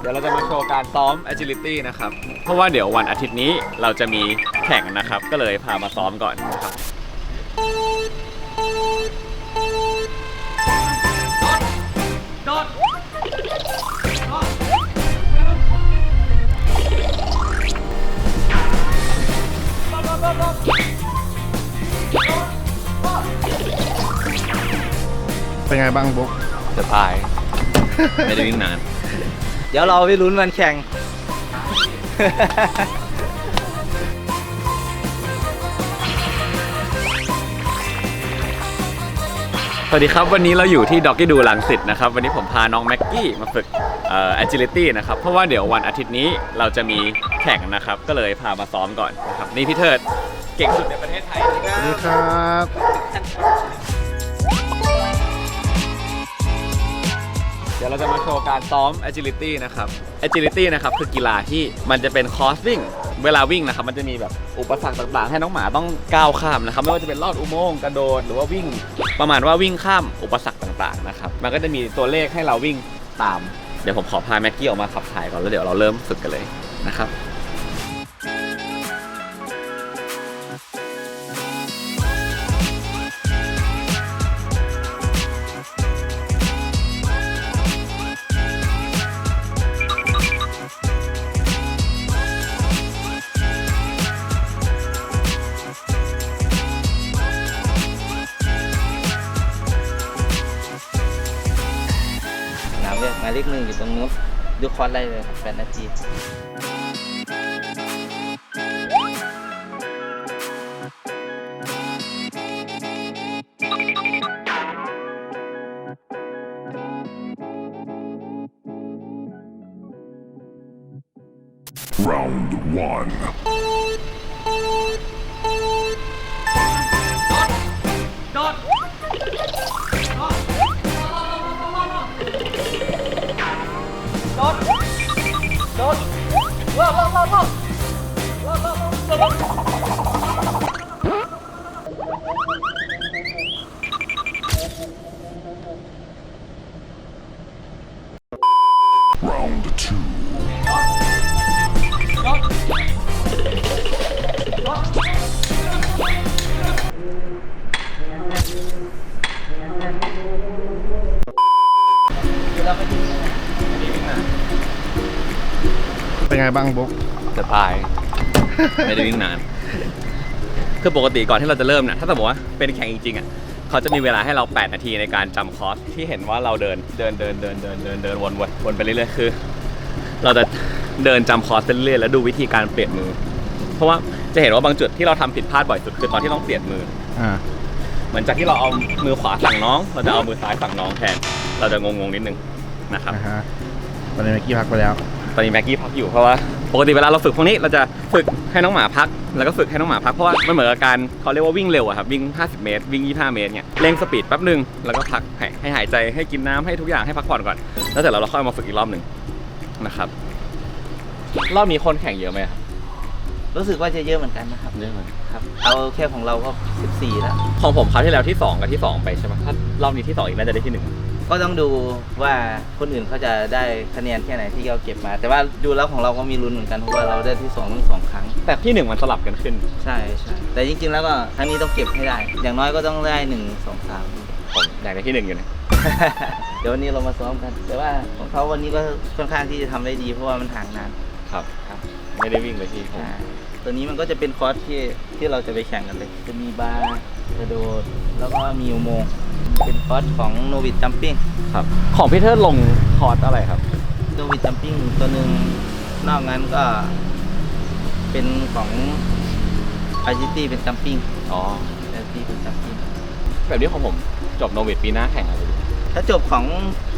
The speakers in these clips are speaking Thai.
เดี๋ยวเราจะมาโชว์การซ้อม agility นะครับ เพราะว่าเดี๋ยววันอาทิตย์นี้เราจะมีแข่งนะครับ ก็เลยพามาซ้อมก่อนนะครับ เป็นไงบ้างบุ๊กจะตาย ไม่ได้วิ่งนานเดี๋ยวเราไปลุ้นวันแข่ง สวัสดีครับวันนี้เราอยู่ที่ด็อกกี้ดูลังสิตนะครับ วันนี้ผมพาน้องแม็กกี้มาฝึกเอ่อ agility นะครับ เพราะว่าเดี๋ยววันอาทิตย์นี้เราจะมีแข่งนะครับ ก็เลยพามาซ้อมก่อนนะครับ นี่พี่เทิดเก่งสุดในประเทศไทยสวัสดีครับ ดี๋ยวเราจะมาโชว์การซ้อม agility นะครับ agility นะครับคือกีฬาที่มันจะเป็นคอร์สวิ่ง เวลาวิ่งนะครับมันจะมีแบบอุปสรรคต่างๆ ให้น้องหมาต้องก้าวข้ามนะครับไม่ว่าจะเป็นลอดอุโมงค์กระโดดหรือว่าวิ่ง ประมาณว่าวิ่งข้ามอุปสรรคต่างๆนะครับมันก็จะมีตัวเลขให้เราวิ่งตาม เดี๋ยวผมขอพาแม็กกี้ออกมาขับถ่ายก่อนแล้วเดี๋ยวเราเริ่มฝึกกันเลยนะครับ มายเลขหนึ่งอยู่ตรงนู้นดูคอร์สได้เลยครับแปดนาที Round one. 'Round ไงบ้างบุ๊กจะตาย ไม่ได้วิ่งนาน คือปกติก่อนที่เราจะเริ่มเนี่ยถ้าสมมติว่าเป็นแข่งจริงๆอะเขาจะมีเวลาให้เรา 8 นาทีในการจำคอร์สที่เห็นว่าเราเดินเดินเดินเดินเดินเดินเดินวนวนวนไปเรื่อยๆคือ เราจะเดินจำคอร์สไปเรื่อยๆแล้วดูวิธีการเปลี่ยนมือ เพราะว่าจะเห็นว่าบางจุดที่เราทำผิดพลาดบ่อยสุดคือตอนที่ต้องเปลี่ยนมือ อ่าเหมือนจากที่เราเอามือขวาสั่งน้อง เราจะเอามือซ้ายสั่งน้องแทน เราจะงงๆนิดนึงนะครับ อ่าฮะตอนนี้เมื่อกี้พักไปแล้ว ตอนนี้แม็กกี้พักอยู่เพราะว่าปกติเวลาเราฝึกพวกนี้เราจะฝึกให้น้องหมาพัก แล้วก็ฝึกให้น้องหมาพักเพราะว่ามันเหมือนกับการเขาเรียกว่าวิ่งเร็วอะครับวิ่ง 50 เมตร วิ่ง 25 เมตรเนี่ยเร่งสปีดแป๊บหนึ่งแล้วก็พักให้ให้หายใจให้กินน้ำให้ทุกอย่างให้พักผ่อนก่อน แล้วเสร็จแล้วเราค่อยมาฝึกอีกรอบหนึ่งนะครับรอบนี้คนแข่งเยอะไหมครับ รู้สึกว่าจะเยอะเหมือนกันนะครับเยอะไหมครับ เอาแค่ของเราก็ 14 แล้ว ของผมคราวที่แล้วที่ 2 กับที่ 2 ไปใช่ไหมถ้ารอบนี้ที่2อีกน่าจะได้ที่หนึ่งก็ต้องดูว่าคนอื่นเขาจะได้คะแนนแค่ไหนที่เราเก็บมา แต่ว่าดูแล้วของเราก็มีลุ้นเหมือนกันเพราะว่าเราได้ที่สองทั้งสองครั้ง แต่ที่หนึ่งมันสลับกันขึ้น ใช่ใช่แต่จริงๆแล้วก็ครั้งนี้ต้องเก็บให้ได้ อย่างน้อยก็ต้องได้หนึ่งสองสามผมอยากได้ที่หนึ่งอยู่นะ เดี๋ยววันนี้เรามาซ้อมกัน แต่ว่าของเขาวันนี้ก็ค่อนข้างที่จะทำได้ดี เพราะว่ามันห่างนานครับ ครับ ไม่ได้วิ่งเลยพี่ผม ใช่ ตัวนี้มันก็จะเป็นคอร์สที่ที่เราจะไปแข่งกันเลย จะมีบาร์กระโดด แล้วก็มีอุโมงค์เป็นคอร์สของโนวิดจัมปิ้งครับ ของพี่เทิดลงคอร์สอะไรครับ โนวิดจัมปิ้งตัวหนึ่งนอกนั้นก็เป็นของอาจิตี้เป็นจัมปิ้งอ๋ออาจิตี้เป็นจัมปิ้งแบบนี้ของผมจบโนวิดปีหน้าแข่งอะไรดีถ้าจบของ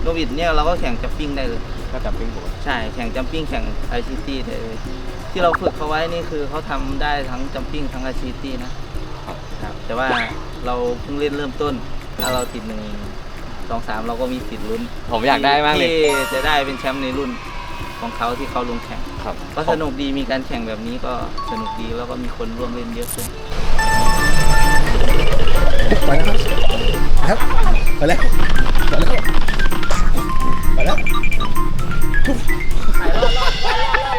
โนวิดเนี่ยเราก็แข่งจัมปิ้งได้เลยถ้าจำปิ้งปกติใช่ แข่งจัมปิ้งแข่งไอซิตี้ได้เลย ที่เราฝึกเขาไว้นี่คือเขาทำได้ทั้งจัมปิ้งทั้งไอซิตี้นะครับครับ แต่ว่าเราเพิ่งเล่นเริ่มต้น ถ้าเราติดหนึ่งสองสามเราก็มีสิทธิ์ลุ้นผมอยากได้มากเลยที่จะได้เป็นแชมป์ในรุ่นของเขาที่เขาลงแข่ง ครับก็สนุกดีมีการแข่งแบบนี้ก็สนุกดีแล้วก็มีคนร่วมเล่นเยอะขึ้น ไปแล้วครับไปแล้วไปแล้วไปแล้ว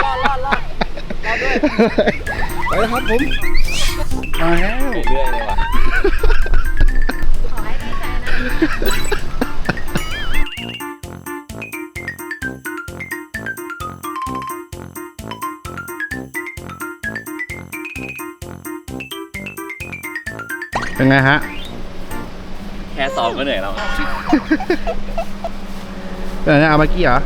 ไปแล้วไปแล้วครับผมมาแล้วเรื่อยๆเลยว่ะขอให้ได้ใจนะเป็นไงฮะ แค่ซ้อมก็เหนื่อยแล้วเป็นไงนะเอามากี้เหรอ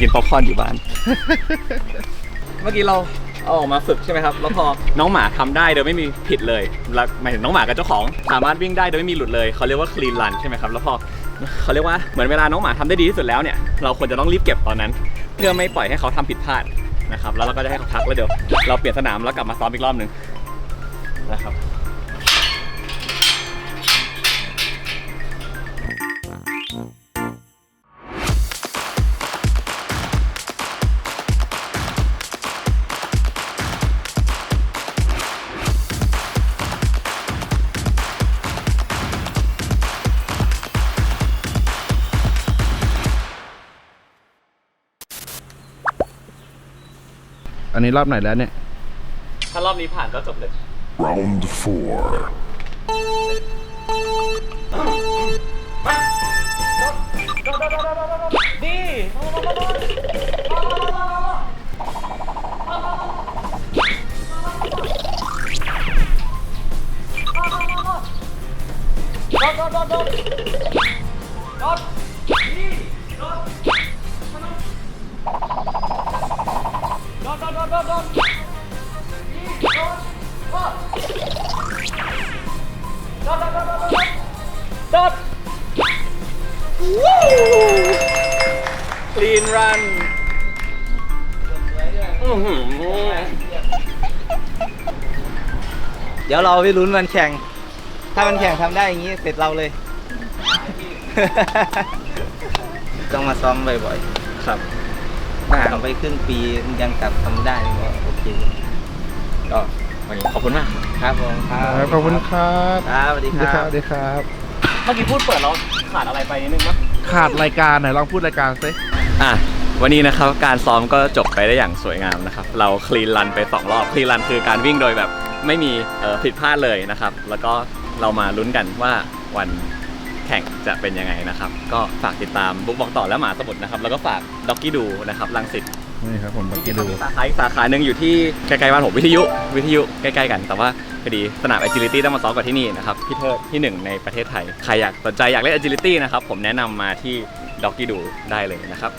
กินป๊อปคอร์นอยู่บ้าน เมื่อกี้เราเอาออกมาฝึกใช่ไหมครับ แล้วพอน้องหมาทำได้โดยไม่มีผิดเลยแล้วหมายถึงน้องหมากับเจ้าของ สามารถวิ่งได้โดยไม่มีหลุดเลยเขาเรียกว่า clean run ใช่ไหมครับ แล้วพอเขาเรียกว่าเหมือนเวลาน้องหมาทำได้ดีที่สุดแล้วเนี่ย เราควรจะต้องรีบเก็บตอนนั้น เพื่อไม่ปล่อยให้เขาทำผิดพลาดนะครับ แล้วเราก็จะให้เขาพักแล้วเดี๋ยวเราเปลี่ยนสนามแล้วกลับมาซ้อมอีกรอบหนึ่งนะครับอั นนี้รอบไหนแล้วเนี่ย ถ้ารอบนี้ผ่านก็จบเลย Round four. คลีนรันเดี๋ยวเราไปลุ้นวันแข่ง ถ้ามันแข่งทำได้อย่างนี้เสร็จเราเลย ต้องมาซ้อมบ่อยครับ ๆห่างไปครึ่งปียังกลับทำได้ก็โอเคก็วันนี้ขอบคุณมากครับผมครับขอบคุณครับครับสวัสดีครับสวัสดีครับเมื่อกี้พูดเปิดเราขาดอะไรไปนิดนึงมั้ยขาดรายการไหนลองพูดรายการซิอะวันนี้นะครับการซ้อมก็จบไปได้อย่างสวยงามนะครับ เราคลีนรันไป 2 รอบคลีนรันคือการวิ่งโดยแบบไม่มีเอ่อผิดพลาดเลยนะครับ แล้วก็เรามาลุ้นกันว่าวัน แข่งจะเป็นยังไงนะครับ ก็ฝากติดตามบุ๊กบอกต่อและหมาสมุทรนะครับ แล้วก็ฝากด็อกกี้ดูนะครับลังสิตนี่ครับผมเมื่อกี้ดูสาขาอีกสาขาหนึ่งอยู่ที่ใกล้ๆบ้านผมวิทยุวิทยุใกล้ๆกัน แต่ว่าพอดีสนาม agility ต้องมาซ้อมกับที่นี่นะครับพี่เทิดที่หนึ่งในประเทศไทยใครอยากสนใจอยากเล่น agility นะครับผมแนะนำมาที่ Doggy Do ได้เลยนะครับ